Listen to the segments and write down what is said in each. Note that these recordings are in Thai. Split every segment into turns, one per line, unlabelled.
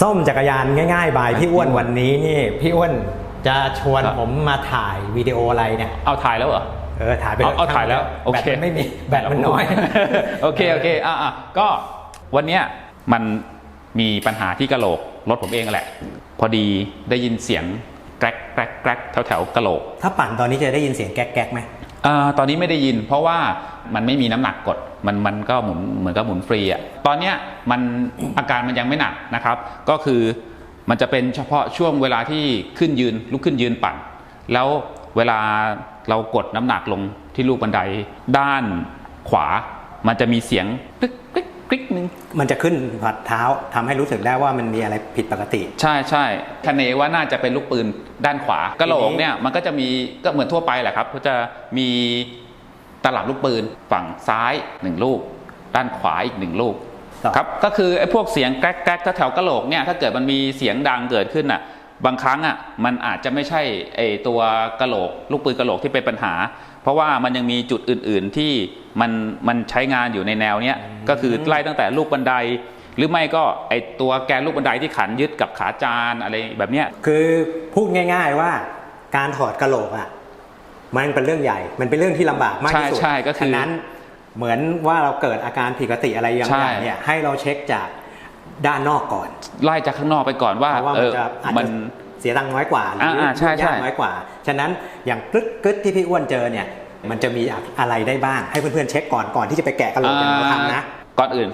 ส้มจักรยานง่ายๆบายพี่อ้วนวันนี้นี่พี่อ้วนจะชวน
ครับ
ผมมาถ่ายวิดีโออะไรเนี่ย
เอาถ่ายแล้วเหรอ
เออถ่ายไป
เอาเอาถ่ายแล้วโอ
แบต
เค
มันไม่มีแบตมันน้อย
โอเคโอเคอะอะก็วันเนี้ยมันมีปัญหาที่กะโหลกรถผมเองแหละ พอดีได้ยินเสียงแกรกแกรกแกรกแถวแถวๆกะโหลก
ถ้าปั่นตอนนี้จะได้ยินเสียงแก๊กๆไหม
อ่า ตอนนี้ไม่ได้ยิน เพราะว่ามันไม่มีน้ำหนักกดมันมันก็หมุนเหมือนกับหมุนฟรีอะตอนเนี้ยมันอาการมันยังไม่หนักนะครับ ก็คือมันจะเป็นเฉพาะช่วงเวลาที่ขึ้นยืนลุกขึ้นยืนปั่น แล้วเวลาเรากดน้ำหนักลงที่ลูกบันไดด้านขวา มันจะมีเสียงกปึ๊ก กริ๊กกริ๊กนึง
มันจะขึ้นผัดเท้าทำให้รู้สึกได้ว่ามันมีอะไรผิดปกติ
ใช่ใช่คะเนว่าน่าจะเป็นลูกปืนด้านขวากระโหลกเนี่ยมันก็จะมีก็เหมือนทั่วไปแหละครับก็จะมีตลับลูกปืนฝั่งซ้ายหนึ่งลูก ด้านขวาอีกหนึ่งลูก
ครับ
ครับก็คือไอ้พวกเสียงแกรกแกรกแถวๆกระโหลกเนี่ยถ้าเกิดมันมีเสียงดังเกิดขึ้นอะบางครั้งอะมันอาจจะไม่ใช่ไอ้ตัวกระโหลก ลูกปืนกระโหลกที่เป็นปัญหา เพราะว่ามันยังมีจุดอื่น ๆที่มันมันใช้งานอยู่ในแนวเนี้ยก็คือไล่ตั้งแต่ลูกบันได หรือไม่ก็ไอตัวแกนลูกบันไดที่ขันยึดกับขาจานอะไรแบบเนี้ย
คือพูดง่าย ๆว่าการถอดกระโหลกอะมันเป็นเรื่องใหญ่ มันเป็นเรื่องที่ลำบากมากที่สุด
ใช่ใช่ก็คือ
ฉะนั้นเหมือนว่าเราเกิดอาการผิดปกติอะไรอย่าง
ใช่
ๆเนี่ยให้เราเช็คจากด้านนอกก่อน
ไล่จากข้างนอกไปก่อนว่า
เพราะว่า
เอ
มัน
อ
จะอาจ
มั
จะ
น
เสียตังค์น้อยกว่าหรือ
อ่าๆใช่
ยุ่งยาก
ใช่
น้อยกว่า ฉะนั้นอย่างกึดกึดที่พี่อ้วนเจอเนี่ย มันจะมีอะไรได้บ้างให้เพื่อนๆเช็คก่อนก่อนที่จะไปแกะกระโหลกอย่างเราทำนะ
ก่อนอื่น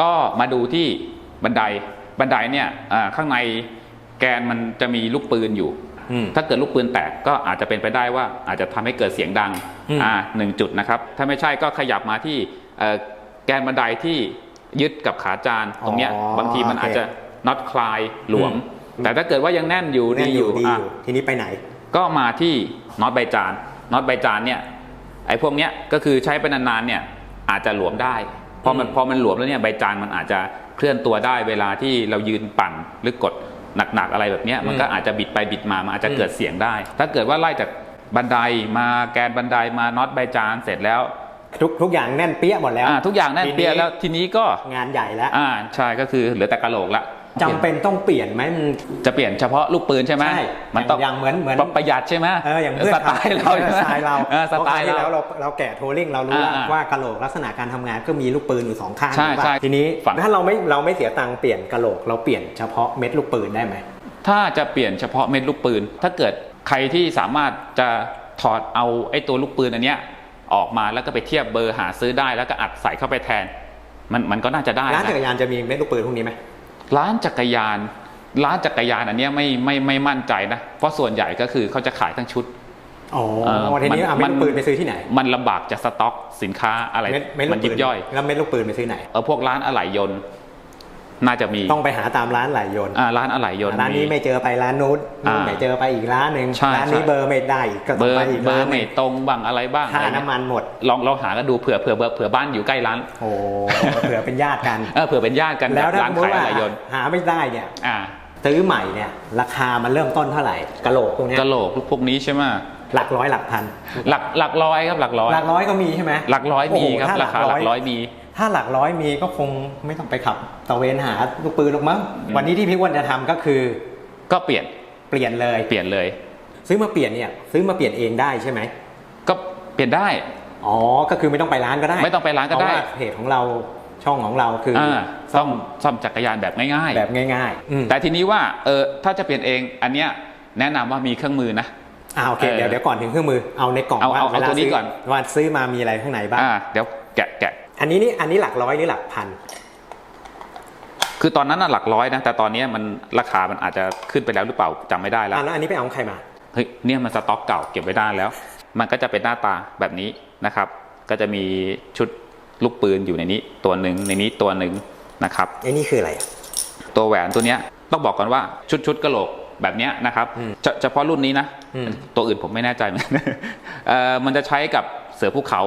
ก็มาดูที่บันไดบันไดเนี่ยอ่าข้างในแกนมันจะมีลูกปืนอยู่
อืม
ถ้าเกิดลูกปืนแตกก็อาจจะเป็นไปได้ว่าอาจจะทำให้เกิดเสียงดัง
อืม
อ่าหนึ่งจุดนะครับ ถ้าไม่ใช่ก็ขยับมาที่เอ่อแกนบันไดที่ยึดกับขาจานตรงเนี้ย
อ๋อบา
งทีมัน
โอเค
อาจจะน็อตคลายหลวม
อืม
แต่ถ้าเกิดว่ายังแน่นอยู่
แน่
ดี
น
อ
อยู่
ยู่
ดีอ
อะ
ยู่ทีนี้ไปไหน
ก็มาที่น็อตใบจานน็อตใบจานเนี่ยไอ้พวกเนี้ยก็คือใช้ไปนานๆเนี่ยอาจจะหลวมได้พอมัน
อืม
พอมันหลวมแล้วเนี่ยใบจานมันอาจจะเคลื่อนตัวได้เวลาที่เรายืนปั่นหรือกดหนักๆอะไรแบบเนี้ยมันก็อาจจะบิดไปบิดมามันอาจจะเกิดเสียงได้ ถ้าเกิดว่าไล่จากบันไดมาแกนบันไดมาน็อตใบจานเสร็จแล้ว
ทุกทุกอย่างแน่นเปี้ยหมดแล้ว
อ่าทุกอย่างแน่นเปียแล้วทีนี้ก็
งานใหญ่แล้ว
อ่าใช่ก็คือเหลือแต่กระโหลกละ
จำเป็นต้องเปลี่ยนไหมมัน
จะเปลี่ยนเฉพาะลูกปืนใช่ไหม
ใช่
มันต้อง
อย่างเหมือนเหมือน
ประหยัดใช่ไหม
เอออย่างเพื่อน
สไตล์เรา
ออสไตล์เรา
ออสไตล์
พะครวที่
เรา
แล้วเราเราแกะโทรลิงเรารู้
อ่า
ว่า
อ่า
ว่ากระโหลกลักษณะการทำงานก็มีลูกปืนอยู่สองข้าง
ใช่
ถูกปะ
ใช่
ทีนี้
ฝั่ง
ถ้าเราไม่เราไม่เสียตังค์เปลี่ยนกระโหลกเราเปลี่ยนเฉพาะเม็ดลูกปืนได้ไหม
ถ้าจะเปลี่ยนเฉพาะเม็ดลูกปืน ถ้าเกิดใครที่สามารถจะถอดเอาไอ้ตัวลูกปืนอันเนี้ยออกมาแล้วก็ไปเทียบเบอร์หาซื้อได้แล้วก็อัดใส่เข้าไปแทน มันมันก็น่าจะได้
ร้านจักร
นะ
ยานจะมีเม็ดลูกปืนพวกนี้ไหม
ร้านจักรยาน ร้านจักรยานอันเนี้ยไม่ไม่ไม่มั่นใจนะ เพราะส่วนใหญ่ก็คือเขาจะขายทั้งชุด
อ๋อ
เออ
ทีนี้
มัน
เอาเม็ด
มัน
ลูกปืนไปซื้อที่ไหน
มันลำบากจะสต็อกสินค้าอะไร
เม็ดเม็ด
มั
ลู
น
ก
ยิ
ปื
บ
น
ย่อย
แล้วเม็ดลูกปืนไปซื้อไหน
เออพวกร้านอะไหล่ยนต์ น่าจะมี
ต้องไปหาตามร้านหลายโยน
อ่าร้านอะไหล่ยนต์
ร้านนี้
มี
ไม่เจอไปร้านนู้น
อ่า
ไม่เจอไปอีกร้านหนึ่ง
ใช่
ร้านนี้
ใช่
เบอร์ไม่ได้อีกก็
เบ
ต้อง
อร์
ไปอีก
เบอ
ร้าน
ร์
ห
ไม่
นึ่ง
ตรงบ้างอะไรบ้าง
ค่า
อะไรเงี้ย
น้ำมันหมด
ลองลองหากันดูเผื่อเผื่อเผื่อเผื่อบ้านอยู่ใกล้ร้าน
โอ้เผื่อเป็นญาติกัน
เออเผื่อเป็นญาติกัน
แล้วถ้า
ร้า
ส
น
มมติ
ขาย
ว่า
อะไหล่ยนต์
หาไม่ได้เนี่ย
อ่า
ซื้อใหม่เนี่ยราคามันเริ่มต้นเท่าไหร่กะโหลกพวกเนี้ย
กะโหลกพวกนี้ใช่ไหม
หลักร้อยหลักพัน
หลักหลักร้อยครับหลักร้อย
หลักร้อยก็มีใช่ไหม
หลักร้อยมีครับ
โโถ้
ราคาหลักร้อยมี
ถ้าหลักร้อยมีก็คงไม่ต้องไปขับตะเวนหาลูกปืนหรอกมั้ง
อืม
วันนี้ที่พี่อ้วนจะทำก็คือ
ก็เปลี่ยน
เปลี่ยนเลย
เปลี่ยนเลย
ซื้อมาเปลี่ยนเนี่ย ซื้อมาเปลี่ยนเองได้ใช่ไหม
ก็เปลี่ยนได้
อ๋อก็คือไม่ต้องไปร้านก็ได้
ไม่ต้องไปร้านก็ได้
เพราะว่าเพจของเราช่องของเราคืออ
อ่าซ่อมซ่อมจักรยานแบบง่าย
แบบง่ายๆอืม
ๆแต่ทีนี้ว่าเออถ้าจะเปลี่ยนเองอันเนี้ยแนะนำว่ามีเครื่องมือนะ
อ่าโอเค
เออ
เดี๋ยวเดี๋ยวก่อนถึงเครื่องมือเอาในกล่อง
เอา
ว่า
เอาเอา
วล
ตัวนี้
ซื้
ก่อน
ว่าซื้อมามีอะไรข้างในบ้าง
อ่าเดี๋ยวแกะแกะ
อันนี้นี่อันนี้หลักร้อยหรือหลักพัน
คือตอนนั้นน่ะหลักร้อยนะแต่ตอนเนี้ยมันราคามันอาจจะขึ้นไปแล้วหรือเปล่าจำไม่ได้แล้ว
อะแล้วอันนี้ไปเอาของใครมา
เฮ้ยเนี่ยมันสต็อกเก่าเก็บไว้ได้แล้ว มันก็จะเป็นหน้าตาแบบนี้นะครับ ก็จะมีชุดลูกปืนอยู่ในนี้ตัวหนึ่งในนี้ตัวหนึ่งนะครับ
ไอ้นี่คืออะไรอะ
ตัวแหวนตัวเนี้ยต้องบอกก่อนว่าชุดชุดกระโหลกแบบเนี้ยนะครับ
อืม
เฉเฉพาะรุ่นนี้นะ
อืม
ตัวอื่นผมไม่แน่ใจเหมือนกันเอ่อมันจะใช้กับเสือภูเขา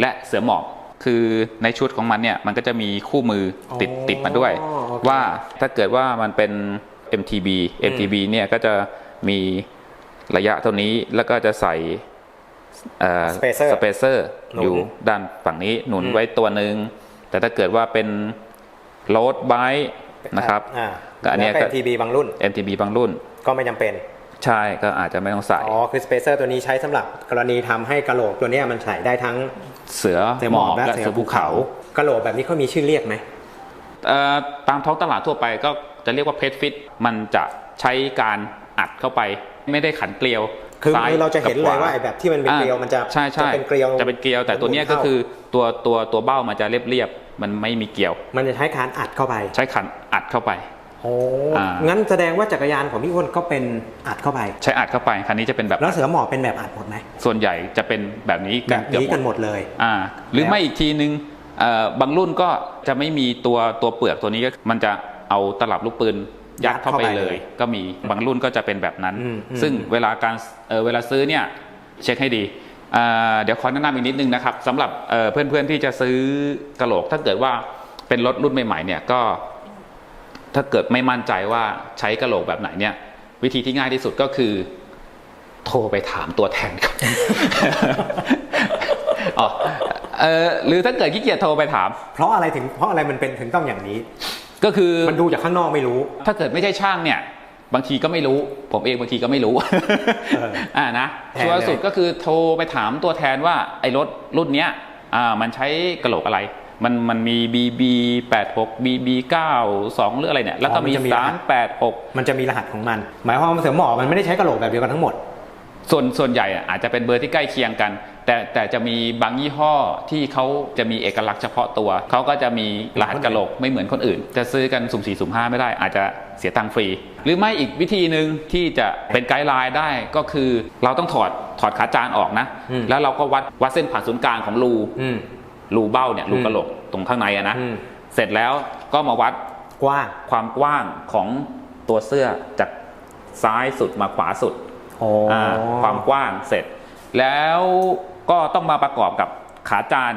และเสือหมอบ คือในชุดของมันเนี่ยมันก็จะมีคู่มือติดติดมาด้วย
อ๋อโอเค
ว่าถ้าเกิดว่ามันเป็น MTB MTB เนี่ยก็จะมีระยะเท่านี้แล้วก็จะใส่เอ่อ
Spacer
สเปเซอร์
หนุน
อยู่ด้านฝั่งนี้หนุน
อืม
ไว้ตัวหนึ่งแต่ถ้าเกิดว่าเป็นโรดไบค์นะครับ
อ่า
ก็อันเนี้ย
แล้ว
ก็
ก็ MTB บางรุ่น
MTB บางรุ่น
ก็ไม่จำเป็น
ใช่ก็อาจจะไม่ต้องใส่
อ๋อ คือสเปเซอร์ตัวนี้ใช้สำหรับกรณีทำให้กระโหลกตัวเนี้ยมันใส่ได้ทั้ง
เสือ
เสือ
ห
ห
ม
ม
อ
อ
บบและ
และ
เสื
เสื
อ
อ
ภู
ภู
เขา
เขากระโหลกแบบนี้เขามีชื่อเรียกไหม
เอ่อตามท้องตลาดทั่วไปก็จะเรียกว่าเพชรฟิต มันจะใช้การอัดเข้าไป ไม่ได้ขันเกลียว
คือ
ซ้ย
คือเราจะเห็น
กับ
เลย
ข
ว่าไอ้แบบที่มันเป็นเกลียว
อ่า
มันจะ
ใช่ใช่
จะเป็นเกลียว
จะเป็นเกลียว แต่ตัวเนี้ยก็คือตัวตัวตัวเบ้ามันจะเรียบๆมันไม่มีเกลียว
มันจะใช้การอัดเข้าไป
ใช้ขันอัดเข้าไป
โอ้
อ่างั้
งั้นแสดงว่าจักรยานของพี่อ้วนก็เป็นอัดเข้าไป
ใช้อัดเข้าไปคันนี้จะเป็นแบบ
แล้วเสือหมอบเป็นแบบอัดหมดไหม
ส่วนใหญ่จะเป็นแบบนี้
แบบ
เกือบ
นี้
หม
กั
ด
นหมดเลย
อ่าหรือ
แล้ว
ไม่อีกทีนึงเอ่อบางรุ่นก็จะไม่มีตัวตัวเปลือกตัวนี้ก็มันจะเอาตลับลูกปืนยัดเข้าไปเลย ก็มีบางรุ่นก็จะเป็นแบบนั้น
อืมอืม
ซึ่งเวลาการเอ่อเวลาซื้อเนี่ยเช็คให้ดีอ่าเดี๋ยวขอแนะนำอีกนิดนึงนะครับสำหรับเอ่อเพื่อนๆที่จะซื้อกระโหลกถ้าเกิดว่าเป็นรถรุ่นใหม่ๆเนี่ยก็ ถ้าเกิดไม่มั่นใจว่าใช้กระโหลกแบบไหนเนี่ย วิธีที่ง่ายที่สุดก็คือ โทรไปถามตัวแทนครับอ๋อเออหรือถ้าเกิดขี้เกียจโทรไปถาม
เพราะอะไรถึงเพราะอะไรมันเป็นถึงต้องอย่างนี้
ก็คือ
มันดูจากข้างนอกไม่รู้
ถ้าเกิดไม่ใช่ช่างเนี่ย บางทีก็ไม่รู้ ผมเองบางทีก็ไม่รู้
เออ
อ่านะ
แทน
ชัวร์
เลย
สุดก็คือโทรไปถามตัวแทนว่าไอ้รถรุ่นเนี้ยอ่ามันใช้กระโหลกอะไร มันมันมี BB 86 BB 92หรืออะไรเนี่ย แล้วก็มี386
มันจะมีรหัสของมัน หมายความว่าเสือหมอบมันไม่ได้ใช้กระโหลกแบบเดียวกันทั้งหมด
ส่วนส่วนใหญ่อะอาจจะเป็นเบอร์ที่ใกล้เคียงกัน แต่แต่จะมีบางยี่ห้อที่เขาจะมีเอกลักษณ์เฉพาะตัว เขาก็จะมีรหัสกระโหลกไม่เหมือนคนอื่น จะซื้อกันสุ่มสี่สุ่มห้าไม่ได้อาจจะเสียตังค์ฟรี หรือไม่อีกวิธีหนึ่งที่จะเป็นไกด์ไลน์ได้ก็คือเราต้องถอดถอดขาจานออกนะ
อืม
แล้วเราก็วัดวัดเส้นผ่านศูนย์กลางของรู
อืม
รูเบ้าเนี่ยรู
อืม
กระโหลกตรงข้างในอะนะ
อืม
เสร็จแล้วก็มาวัด
กว้าง
ความกว้างของตัวเสื้อจากซ้ายสุดมาขวาสุด
โอ้
อ่าความกว้างเสร็จ แล้วก็ต้องมาประกอบกับขาจาน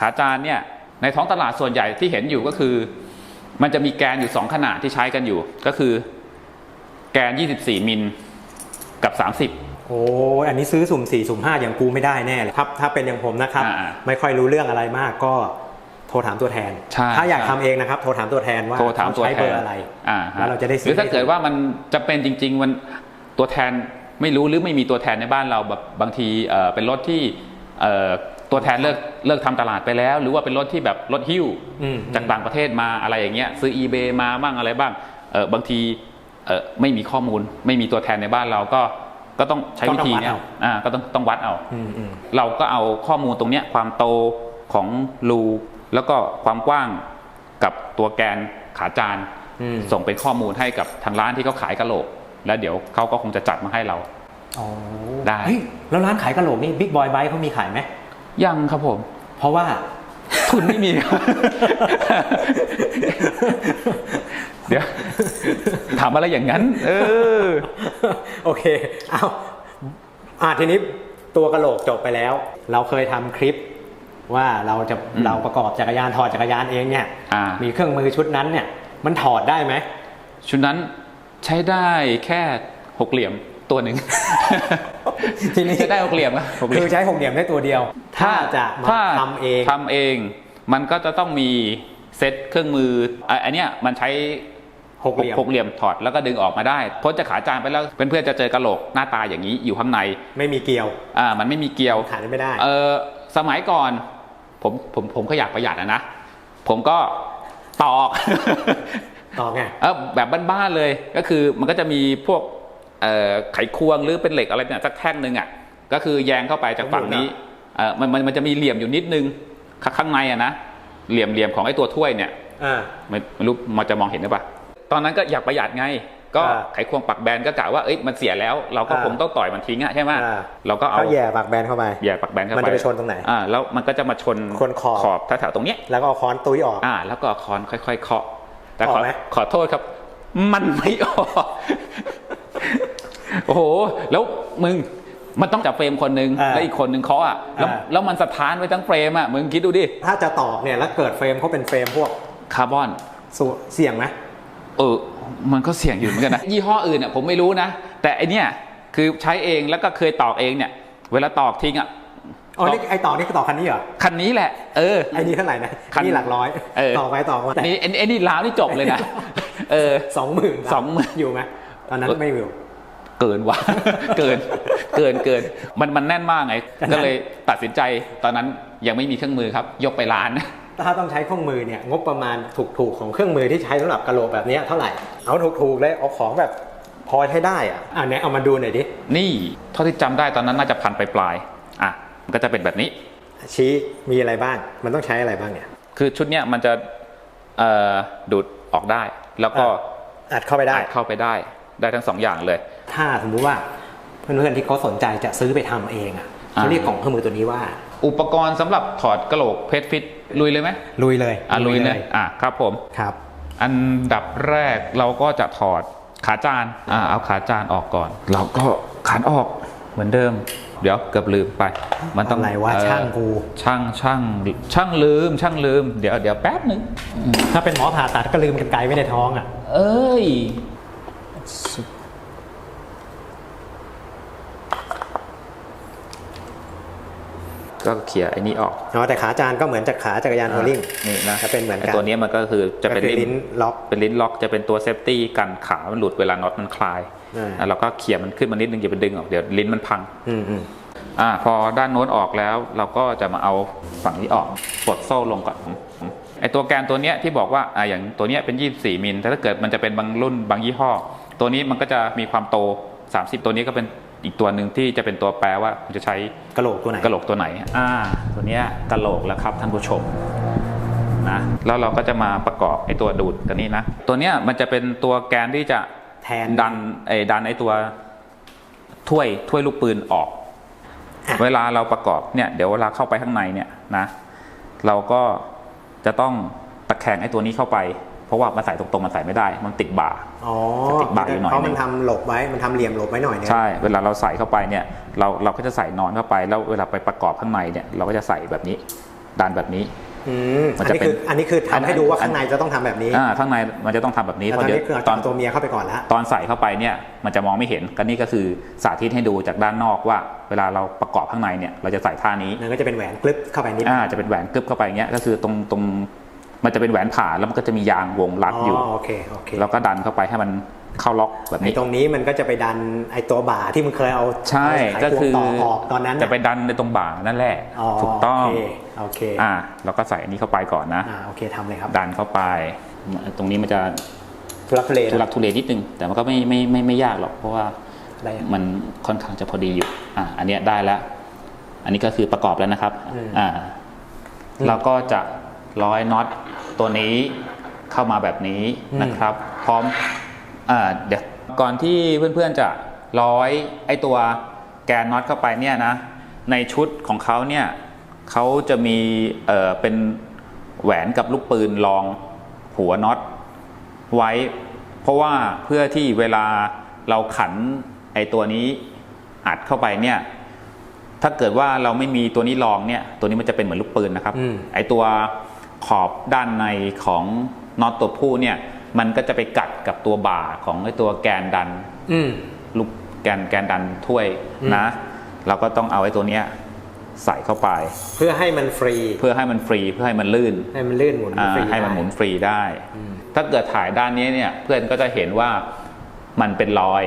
ขาจานเนี่ยในท้องตลาดส่วนใหญ่ที่เห็นอยู่ก็คือ มันจะมีแกนอยู่2ขนาดที่ใช้กันอยู่ ก็คือ แกน 24 มิลกับ 30
โอ้อันนี้ซื้อสุ่มสี่สุ่มห้าอย่างกูไม่ได้แน่เลยครับถ้าเป็นอย่างผมนะครับ
อ่า
ไม่ค่อยรู้เรื่องอะไรมากก็โทรถามตัวแทน
ใช่
ถ้าอยาก
ใช่
ทำเองนะครับ โทรถามตัวแทนว่า
โทรถามตัว
เขใช้
แท
เบอนร์อะไร
อ่าฮ
แล้วเราจะได้
ห
ซื้
รืออถ้าเกิดว่ามันจะเป็นจริง ๆ มันตัวแทนไม่รู้หรือไม่มีตัวแทนในบ้านเราแบบบางทีเอ่อเป็นรถที่เอ่อตัวแทนเลิกเลิกทำตลาดไปแล้ว หรือว่าเป็นรถที่แบบรถหิ้ว
อืม
จากต่างประเทศมาอะไรอย่างเงี้ยซื้อ eBay มาบ้างอะไรบ้างเออบางทีเออไม่มีข้อมูล ไม่มีตัวแทนในบ้านเราก็ ก็ต้องใช้วิธีเนี้ยอ่าก็ต้องต้องวัดเอา
อืมอืม
เราก็เอาข้อมูลตรงเนี้ยความโตของรูแล้วก็ความกว้างกับตัวแกนขาจาน
อืม
ส่งเป็นข้อมูลให้กับทางร้านที่เขาขายกะโหลก แล้วเดี๋ยวเขาก็คงจะจัดมาให้เรา
อ๋อ
ได้
เฮ้ยแล้วร้านขายกระโหลกนี่บิ๊กบอยไบเขามีขายไหม
ยังครับผม
เพราะว่า
ทุนไม่มี เดี๋ยวถามอะไรอย่างนั้น เออ
โอเค เอาอ่าทีนี้ตัวกระโหลกจบไปแล้ว เราเคยทำคลิปว่าเราจะ
อืม
เราประกอบจักรยานถอดจักรยานเองเนี่ย
อ่า
มีเครื่องมือชุดนั้นเนี่ย มันถอดได้ไหม
ชุดนั้นใช้ได้แค่หกเหลี่ยมตัวหนึ่ง
ทีนี้
ใช้ได้หกเหลี่ยมอะหกเหลี่
คื
ย
อ
ม
ใช้หกเหลี่ยมได้ตัวเดียว ถ้าจะมา
ถ้า
ทำเอง
ทำเอง มันก็จะต้องมีเซตเครื่องมืออะอันเนี้ยมันใช้
หกเหลี่ยม
หกเหลี่ยมถอดแล้วก็ดึงออกมาได้พ้นจากขาจานไปแล้วเพื่อนๆจะเจอกระโหลกหน้าตาอย่างนี้อยู่ข้างใน
ไม่มีเกลียว
อ่ามันไม่มีเกลียว
ขายไม่ได้
เออสมัยก่อนผมผมผมก็อยากประหยัดอะนะ ผมก็ตอก
ต่อไง
เออแบบบ้านๆเลยก็คือมันก็จะมีพวกเอ่อไขควงหรือเป็นเหล็กอะไรเนี่ยสักแท่งหนึ่งอะก็คือแยงเข้าไปจากฝั่งนี้เออมันมันมันจะมีเหลี่ยมอยู่นิดนึง ข้างข้างในอะนะเหลี่ยมเหลี่ยมของไอ้ตัวถ้วยเนี่ย
อ่า
ไม่ไม่รู้มันจะมองเห็นหรือเปล่าตอนนั้นก็อยากประหยัดไง ก็
อ่า
ไขควงปักแบนก็กะว่าเอ้ยมันเสียแล้ว เราก็
อ่า
คงต้องต่อยมันทิ้งอะใช่ไหม
อ่า
เราก็เอา
เขาแย่ปากแบนเข้าไป
แย่ปักแบนเข้าไป
มันจะไปชนตรงไหน
อ่าแล้วมันก็จะมาชน
คนขอบ
ขอบแถวๆตรงเนี้ย
แล้วก็เอาค้อนตุ้ยออก
อ่า แล้วก็เอาค้อนค่อยๆเคาะ แต่
ออก
ขอ
ไหม
ขอโทษครับ มันไม่ออก โอ้โห แล้วมึง มันต้องจับเฟรมคนหนึ่ง
อ่า
แล้วอีกคนหนึ่งเคาะอะแล้ว
อ่า
แล้วมันสะท้านไว้ทั้งเฟรมอะมึงคิดดูดิ
ถ้าจะตอกเนี่ยแล้วเกิดเฟรมเขาเป็นเฟรมพวก
คาร์บอน
สูเสี่ยงไหม
เออ มันก็เสี่ยงอยู่เหมือนกันนะ ยี่ห้ออื่นเนี่ยผมไม่รู้นะ แต่ไอเนี่ยคือใช้เองแล้วก็เคยตอกเองเนี่ย เวลาตอกทิ้งอะ
อ๋อนี่ไอต่อนี่ก็ต่อคันนี้เหรอ
คันนี้แหละ เออ
ไอนี่เท่าไหร่นะ
คัน
นี่หลักร้อย
เออ
ต่อไปต่อมาแต่
นี่ไอ้ไอ้นี่ลาวนี่จบเลยนะ เออ
สองหมื่น
สองหมื่น
อยู่ไหมตอนนั้นไม่อยู่
เกินว่ะเกินเกินเกินมันมันแน่นมากไง
ขนาด
ก็เลยตัดสินใจตอนนั้นยังไม่มีเครื่องมือครับ ยกไปร้าน
ถ้าต้องใช้เครื่องมือเนี่ยงบประมาณถูกๆของเครื่องมือที่ใช้สำหรับกะโหลกแบบเนี้ยเท่าไหร่เอาถูกๆเลยเอาของแบบพอให้ได้อะอะเนี่ยเอามาดูหน่อยดิ
นี่เท่าที่จำได้ตอนนั้นน่าจะพันปลายๆอะมันก็จะเป็นแบบนี้
ชี้มีอะไรบ้าง มันต้องใช้อะไรบ้างเนี่ย
คือชุดเนี้ยมันจะเอ่อดูดออกได้ แล้วก็
อัดเข้าไปได้
อัดเข้าไปได้ได้ทั้งสองอย่างเลย
ถ้าสมมุติว่าเพื่อนๆที่เขาสนใจจะซื้อไปทำเองอะ
อ่า
เขาเรียกกล่องเครื่องมือตัวนี้ว่า
อุปกรณ์สำหรับถอดกระโหลกเพชรฟิตลุยเลยไหม
ลุยเลย
อะลุยเลยอะครับผม
ครับ
อันดับแรกเราก็จะถอดขาจานอ่าเอาขาจานออกก่อน เราก็ขันออกเหมือนเดิม เดี๋ยวเกือบลืมไป มันต้อง
อะไรวะ
เช่า
งกู
ช่างช่างช่างลืม ช่างลืม เดี๋ยวเดี๋ยวแป๊บหนึ่ง
ถ้าเป็นหมอผ่าตัดก็ลืมกันไกลไว้ในท้องอะ
เอ้ย ก็เขี่ยไอ้นี่ออก
อ๋อแต่ขาจานก็เหมือนจากขาจักรยานโฮลิ่ง
นี่นะ
จะเป็นเหมือน
ไอ้
กัน
ตัวนี้มันก็คือจะเป็น
ก็คือ
ลิ้น
ลิ้นล็อก
เป็นลิ้นล็อกจะเป็นตัวเซฟตี้กันขามันหลุดเวลาน็อตมันคลาย
อ่า
แล้วเราก็เขี่ยมันขึ้นมานิดนึงอย่าไปดึงออกเดี๋ยวลิ้นมันพัง
อืมอืม
อ่าพอด้านโน้นออกแล้วเราก็จะมาเอาฝั่งนี้ออกปลดโซ่ลงก่อนไอตัวแกนตัวเนี้ยที่บอกว่าอ่าอย่างตัวเนี้ยเป็น 24มิลแต่ถ้าเกิดมันจะเป็นบางรุ่นบางยี่ห้อ ตัวนี้มันก็จะมีความโต 30 ตัวนี้ก็เป็น อีกตัวหนึ่งที่จะเป็นตัวแปลว่ามันจะใช้
กระโหลกตัวไหน
กะโหลกตัวไหนอ่าตัวเนี้ยกะโหลกแล้วครับท่านผู้ชมนะแล้วเราก็จะมาประกอบไอตัวดูดกันนี้นะ ตัวเนี้ยมันจะเป็นตัวแกนที่จะ
แทน
ดันไอ้ดันไอ้ตัวถ้วยถ้วยลูกปืนออก
อะ
เวลาเราประกอบเนี่ยเดี๋ยวเวลาเข้าไปข้างในเนี่ยนะ เราก็จะต้องตะแคงไอ้ตัวนี้เข้าไปเพ ราะว่ามันใส่ตรงๆมันใส่ไม่ได้ มันติดบ่า
อ๋อ
ติดบ่าอยู่หน่อย
เพราะมัน
นึง
ทำหลบไว้มันทำเหลี่ยมหลบไว้หน่อยนึง
ใช่เวลาเราใส่เข้าไปเนี่ยเราเราก็จะใส่นอนเข้าไปแล้วเวลาไปประกอบข้างในเนี่ยเราก็จะใส่แบบนี้ดันแบบนี้
อืม
มั
อั
น
น
จะ
นี้
เป็น
คืออันนี้คือ
อัน
ทำให้ดูว่าข้างในจะต้องทำแบบนี้
อ่าข้างในมันจะต้องทำแบบนี้
แต่
เพ
ตอน
ราะเดี๋ย
นี้คือ
ว
เอา
ตอน
ตัวเมียเข้าไปก่อนแล้ว
ตอนใส่เข้าไปเนี่ยมันจะมองไม่เห็นก็นี่ก็คือสาธิตให้ดูจากด้านนอกว่า เวลาเราประกอบข้างในเนี่ยเราจะใส่ท่านี้
นั่นก็จะเป็นแหวนกลึบเข้าไปนิด
อ่าจะเป็นแหวนกึบเข้าไปอย่างเงี้ยก็คือตรงตรง มันจะเป็นแหวนผ่าแล้วมันก็จะมียางวงรัดอยู่
โอเคโอเค
แล้วก็ดันเข้าไปให้มันเข้าล็อกแบบ
ไอ้
นี้
ตรงนี้มันก็จะไปดันไอ้ตัวบ่าที่มึงเคยเอา
ใช่
เอาไข
ก็
ควง
คือ
ต่อออกตอนนั้น
จะไปดันในตรงบ่านั่นแหละ
อ๋อ
ถูกต้อง
โอเคโอเค
อ่าเราก็ใส่อันนี้เข้าไปก่อนนะ
อ่าโอเคทำเลยครับ
ดันเข้าไป ตรงนี้มันจะ
ทุลักทุเล
ทุลักทุเลนิดนึงแต่มันก็ไม่ไม่ไม่ไม่ยากหรอกเพราะว่า
ได้
มันค่อนข้างจะพอดีอยู่อ่าอันเนี้ยได้แล้ว อันนี้ก็คือประกอบแล้วนะครับ
อืม
อ่าเราก็จะร้อยน็อต ตัวนี้เข้ามาแบบนี้นะครับ พร้อมอ่าเดี๋ยวก่อนที่เพื่อนๆจะร้อยไอตัวแกนน็อตเข้าไปเนี่ยนะในชุดของเขาเนี่ยเขาจะมีเอ่อเป็นแหวนกับลูกปืนรองหัวน็อตไว้ เพราะว่าเพื่อที่เวลาเราขันไอตัวนี้อัดเข้าไปเนี่ยถ้าเกิดว่าเราไม่มีตัวนี้รองเนี่ยตัวนี้มันจะเป็นเหมือนลูกปืนนะครับ
อืม
ไอตัว ขอบด้านในของน็อตตัวผู้เนี่ย มันก็จะไปกัดกับตัวบ่าของไอตัวแกนดัน
อืม
ลูกแกนแกนดันถ้วย
อืม
นะ เราก็ต้องเอาไอ้ตัวเนี้ยใส่เข้าไป
เพื่อให้มันฟรี
เพื่อให้มันฟรีเพื่อให้มันลื่น
ให้มันลื่นหมุน
อ่า
ฟรี
ให้มันหมุน
ได้
ฟรีได้
อืม
ถ้าเกิดถ่ายด้านนี้เนี่ยเพื่อนก็จะเห็นว่า มันเป็นรอย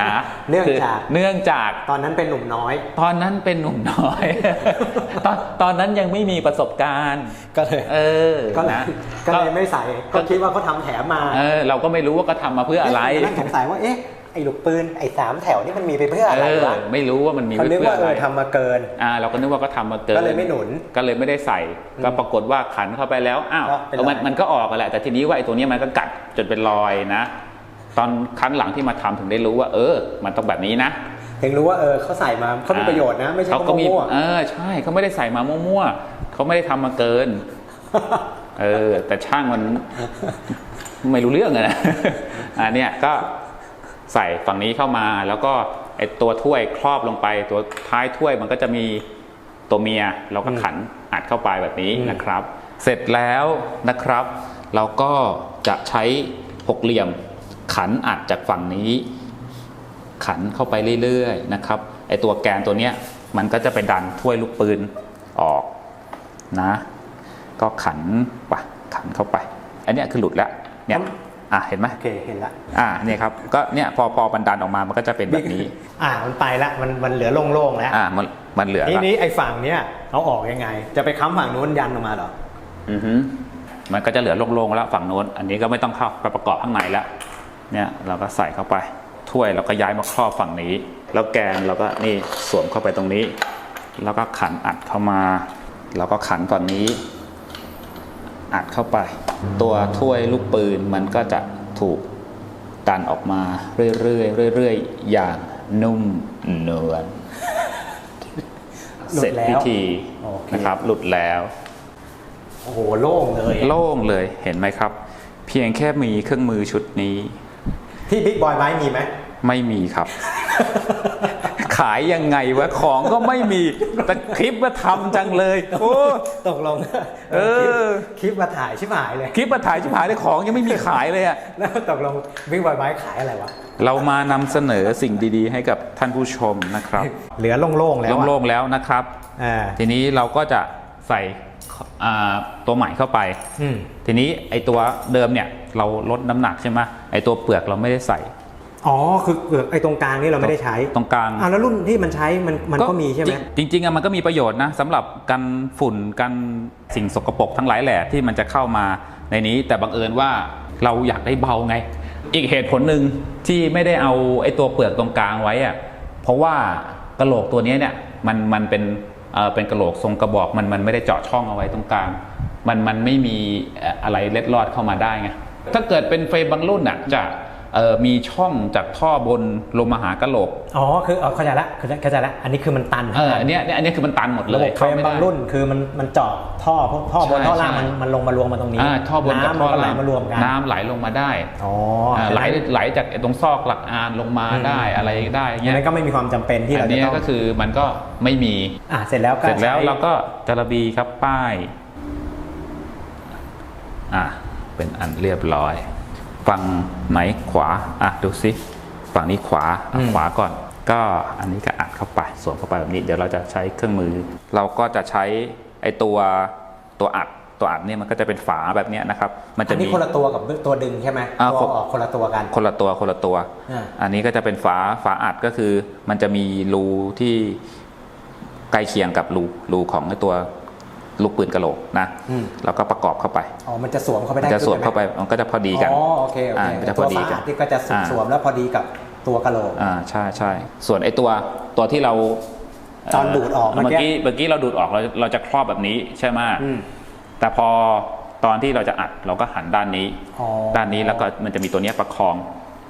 นะ
เนื่อง
คื
จาก
เนื่องจาก
ตอนนั้นเป็นหนุ่มน้อย
ตอนนั้นเป็นหนุ่มน้อย ตอนตอนนั้นยังไม่มีประสบการณ์
ก็เลย
เออ
ก็เลย
นะ
ก็เลยไม่ใส่ก็คิดว่าเขาทำแถมมา
เออเราก็ไม่รู้ว่าก็ทำมาเพื่ออะไร
เนั่งสงสัยว่าเอ๊ะไอ้ลูกปืนไอ้สามแถวนี่มันมีไปเพื่ออะไร
เออ
วะ
ไม่รู้ว่ามันมี
เขา
ไว้
นึก
เพื่อ
ว่า
อะ
เอ
ไร
อทำมาเกิน
อ่าเราก็นึกว่าก็ทำมาเกิน
ก็เลยไม่หนุน
ก็เลยไม่ได้ใส่ ก็ปรากฏว่าขันเข้าไปแล้วอ้าว
ก็เป็น
เออมัน
รอย
มันก็ออกกันแหละแต่ทีนี้ว่าไอ้ตัวเนี้ยมันก็กัดจนเป็นรอยนะ ตอนครั้งหลังที่มาทำถึงได้รู้ว่า เออ มันต้องแบบนี้นะ
ถึงรู้ว่าเออเขาใส่มาเขามีประโยชน์นะ ไม่ใช่
เขา
เขา
ก็มี
มั่ว
เออใช่เขาไม่ได้ใส่มามั่วๆเขาไม่ได้ทำมาเกิน เออ แต่ช่างมันไม่รู้เรื่องอะนะอ่าเนี่ยก็ใส่ฝั่งนี้เข้ามาแล้วก็ไอตัวถ้วยครอบลงไป ตัวท้ายถ้วยมันก็จะมีตัวเมียเราก็ขันอัดเข้าไปแบบนี้
อืม
นะครับ เสร็จแล้วนะครับ เราก็จะใช้หกเหลี่ยม ขันอัดจากฝั่งนี้ ขันเข้าไปเรื่อยๆนะครับไอตัวแกนตัวเนี้ยมันก็จะไปดันถ้วยลูกปืนออกนะ ก็ขันปะขันเข้าไป อันเนี้ยคือหลุดแล้วเนี่ยอะเห็นไหม
โอเคเห็นละ
อ่าเนี่ยครับก็เนี่ยพอพอบันดันออกมามันก็จะเป็นแบบนี้
อ่ามันไปละมันมันเหลือโล่งๆแล้ว
อ่ามันมันเหลือ
ที
ละ
นี้ไอ้ฝั่งเนี้ยเอาออกยังไง จะไปค้ำฝั่งนู้นยันออกมาเหรอ
อือฮึมันก็จะเหลือโล่งๆแล้วฝั่งโน้น อันนี้ก็ไม่ต้องเข้าไปประกอบข้างในแล้ว เนี่ยเราก็ใส่เข้าไป ถ้วยเราก็ย้ายมาครอบฝั่งนี้ แล้วแกนเราก็นี่สวมเข้าไปตรงนี้ แล้วก็ขันอัดเข้ามาแล้วก็ขันฝั่งนี้ อัดเข้าไป ตัวถ้วยลูกปืนมันก็จะถูกดันออกมาเรื่อยๆเรื่อยๆอย่างนุ่มนวล
หลุ
เสร็
ด
จ
แล้ว
พิธี
โอเค
นะครับ หลุดแล้ว
โอ้โหโล่งเลย
โล่งเลยเห็นไหมครับ เพียงแค่มีเครื่องมือชุดนี้
ที่บิ๊กบอยไว้มีไหม
ไม่มีครับ ขายยังไงวะของก็ไม่มีแต่คลิปมาทำจังเลยโอ้
ตกลง
เออ
คลิปมาถ่ายชิบหายเลย
คลิปมาถ่ายชิบหายเลยของยังไม่มีขายเลยอะ
แล้วตกลงบิ๊กบอยไว้ขายอะไรวะ
เรามานำเสนอสิ่งดีๆ ให้กับท่านผู้ชมนะครับ
เหลือโล่งๆแล้วอะ
โล่งๆแล้วนะครับ
อ่า
ทีนี้เราก็จะใส่อ่า ตัวใหม่เข้าไป
อืม
ทีนี้ไอตัวเดิมเนี่ยเราลดน้ำหนักใช่ไหมไอตัวเปลือกเราไม่ได้ใส่
อ๋อคือเปลือกไอ้ตรงกลางนี่เราไม่ได้ใช้
ตรงกลาง
อ่าแล้วรุ่นที่มันใช้มันมันก็มีใช่ไหม
จริงๆอะมันก็มีประโยชน์นะสำหรับกันฝุ่นกันสิ่งสกปรกทั้งหลายแหล่ที่มันจะเข้ามาในนี้ แต่บังเอิญว่าเราอยากได้เบาไง อีกเหตุผลหนึ่งที่ไม่ได้เอาไอ้ตัวเปลือกตรงกลางไว้อะเพราะว่ากระโหลกตัวเนี้ยเนี่ยมันมันเป็น เออเป็นกระโหลกทรงกระบอกมันมันไม่ได้เจาะช่องเอาไว้ตรงกลางมันมันไม่มีอะไรเล็ดลอดเข้ามาได้ไงถ้าเกิดเป็นเฟรมบางรุ่นอะจะ มีช่องจากท่อบนลงมาหากระโหลก
อ๋อ คือเอาเข้าใจละเข้าใจเข้าใจละ อันนี้คือมันตัน
เอออันเนี้ยเนี่ยอันเนี้ยคือมันตันหมดเล
ระบบ
ย
เฟรมบางรุ่นคือมันมันเจาะท่อพวกท่อบน
ใช่
ท่อล่าง
ใช่
มันมันลงมารวมมาตรงนี้
อ่าท่อบนกับ
น้ำ
ท่
มั
อน
ก็ไหล
ล่าง
มารวมกัน
น้ำไหลลงมาได้
อ๋อ
อ่าไหลไหลจากไอ้ตรงซอกหลักอานลงมา
อืม
ได้อะไรได้
อัน
เงี้ย
นั้นก็ไม่มีความจำเป็นที่
อั
เรา
น
จะ
เนี้ย
ต้อง
ก็คือมันก็ไม่มี
อ่าเสร็จแล้วก็
เสร็จแล้ว
ใช้
เราก็จระบีครับป้าย อะเป็นอันเรียบร้อย ฝั่งไหนขวาอะดูสิฝั่งนี้ขวาอะขวาก่อน ก็อันนี้ก็อัดเข้าไปสวมเข้าไปแบบนี้ เดี๋ยวเราจะใช้เครื่องมือ เราก็จะใช้ไอตัวตัวอัดตัวอัดเนี่ยมันก็จะเป็นฝาแบบเนี้ยนะครับ มัน
อั
จะ
น
มี
นี้คนละตัวกับตัวดึงใช่ไหม
อ่า
ตัว
คน
ออกคนละตัวกัน
คนละตัวคนละตัว
อ่า
อันนี้ก็จะเป็นฝาฝาอัดก็คือ มันจะมีรูที่ใกล้เคียงกับรูรูของไอตัว ลูกปืนกระโหลกนะ
อืม
แล้วก็ประกอบเข้าไป
อ๋อมันจะสวมเข้าไป
มัน
ได้
จะสวม
ใช่ห
เข้าไปมันก็จะพอดีกัน
อ๋อโอเคโอเค
อ่ามันจะพ
ตั
อ
ว
ดี
ฝา
กัน
ที่ก็จะสวม
อ่า
สวมแล้วพอดีกับตัวกะโหลก
อ่าใช่ใช่ส่วนไอตัวตัวที่เรา
ตอนดูดออกเมื่
เมื่
อ
อ
กี้
กี้เมื่อกี้เราดูดออกเราเราจะครอบแบบนี้ใช่ไหม
อืม
แต่พอตอนที่เราจะอัดเราก็หันด้านนี้
อ๋อ
ด้านนี้แล้วก็มันจะมีตัวเนี้ยประคอง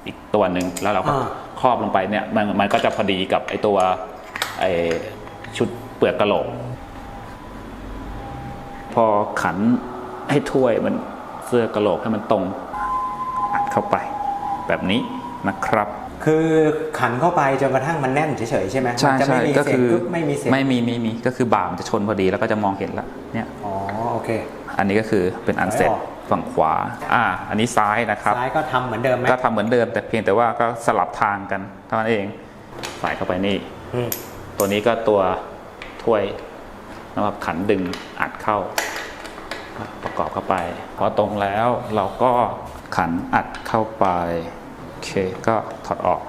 อีกตัวหนึ่งแล้วเราก็
อ่า
ครอบลงไปเนี่ยมันมันก็จะพอดีกับไอตัวไอชุดเปลือกกระโหลก พอขันให้ถ้วยมันเสื้อกระโหลกให้มันตรงอัดเข้าไป แบบนี้นะครับ
คือขันเข้าไปจนกระทั่งมันแน่นเฉยๆใช่ไหม
ใช่
มันจะ
ใช่
ไม่มี
ก็
เสีย
คื
ง
อกึ๊
บไม่มีเสียง
ไม่มีไม่มีก็คือบ่ามนจะชนพอดีแล้วก็จะมองเห็นแล้วเนี่ย
อ๋อโอเค
อันนี้ก็คือเป็นอันเสร็จ
ไม่ออก
ฝั่งขวา อ่า อันนี้ซ้ายนะครับ
ซ้ายก็ทำเหมือนเดิมไหม
ก็ทำเหมือนเดิมแต่เพียงแต่ว่าก็สลับทางกันเท่านั้นเอง ใส่เข้าไปนี่
อืม
ตัวนี้ก็ตัวถ้วย นะครับขันดึงอัดเข้า ประกอบเข้าไป พอตรงแล้วเราก็ขันอัดเข้าไป โอเคก็ถอดออก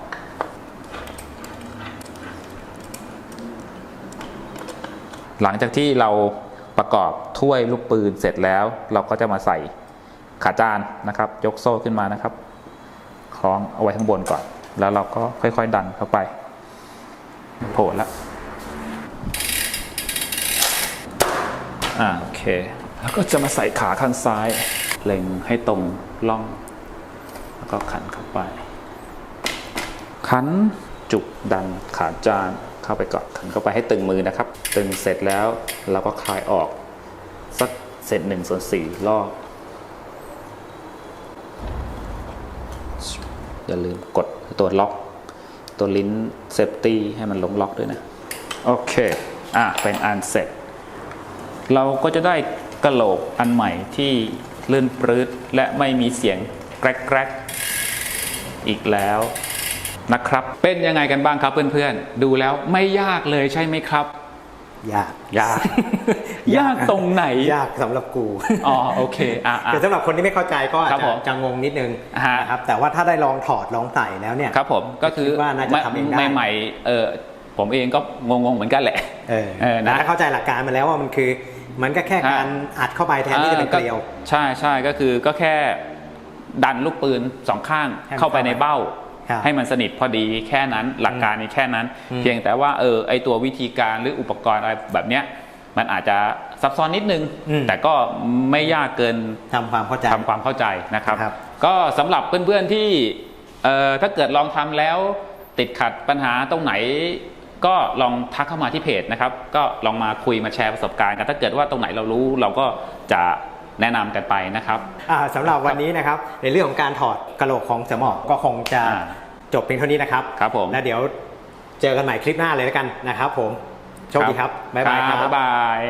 หลังจากที่เราประกอบถ้วยลูกปืนเสร็จแล้ว เราก็จะมาใส่ขาจานนะครับ ยกโซ่ขึ้นมานะครับ คล้องเอาไว้ข้างบนก่อน แล้วเราก็ค่อยๆดันเข้าไป โผล่แล้ว อ่าโอเค แล้วก็จะมาใส่ขาข้างซ้าย เล็งให้ตรงล่อง แล้วก็ขันเข้าไป ขันจุกดันขาจานเข้าไปก่อนขันเข้าไปให้ตึงมือนะครับ ตึงเสร็จแล้วเราก็คลายออกสักเศษหนึ่งส่วนสี่รอบ อย่าลืมกดตัวล็อก ตัวลิ้นเซฟตี้ให้มันลงล็อกด้วยนะ โอเค อะเป็นอันเสร็จ เราก็จะได้กระโหลกอันใหม่ที่ลื่นปรื้ดและไม่มีเสียงแกรกแกรกอีกแล้วนะครับ เป็นยังไงกันบ้างครับเพื่อนๆ ดูแล้วไม่ยากเลยใช่ไหมครับ
ยาก
ยาก ยากตรงไหน
ยากสำหรับกู
อ๋อ โอเคอะอะ
คือสำหรับคนที่ไม่เข้าใจก็อาจ
ครับ
จะ
ผม
จะงงนิดนึง
ฮะ
นะครับ แต่ว่าถ้าได้ลองถอดลองใส่แล้วเนี่ย
ครับผม ก็คือ
คิดว่าน่าจะทำเองได้
ใหม่ๆเออผมเองก็งงๆเหมือนกันแหละ
เออ
เออนะ
แต่ถ้าเข้าใจหลักการมาแล้วว่ามันคือ มันก็แค่การอัดเข้าไปแทนที่จะเป็นเกลียว
อ่าก็ใช่ใช่ก็คือก็แค่ดันลูกปืนสองข้าง
ให้มัน
เข้าไปในเบ้า
ครับ
ให้มันสนิทพอดีแค่นั้นหลักการนี้แค่นั้น
อืม
เพียงแต่ว่าเออไอตัววิธีการหรืออุปกรณ์อะไรแบบเนี้ยมันอาจจะซับซ้อนนิดนึง แต่ก็ไม่ยากเกิน
ทำความเข้าใจ
ทำความเข้าใจนะครับ
ครับ
ก็สำหรับเพื่อนๆที่เอ่อถ้าเกิดลองทำแล้วติดขัดปัญหาตรงไหน ก็ลองทักเข้ามาที่เพจนะครับ ก็ลองมาคุยมาแชร์ประสบการณ์กัน ถ้าเกิดว่าตรงไหนเรารู้เราก็จะแนะนำกันไปนะครับ
อ่าสำหรับวันนี้นะครับ ในเรื่องของการถอดกระโหลกของเสือหมอบก็คงจะ
อ่า
จบเพียงเท่านี้นะครับ
ครับผม
แล้วเดี๋ยวเจอกันใหม่คลิปหน้าเลยแล้วกันนะครับ ผมโชคดีครับบ๊ายบายครับ
บ๊ายบาย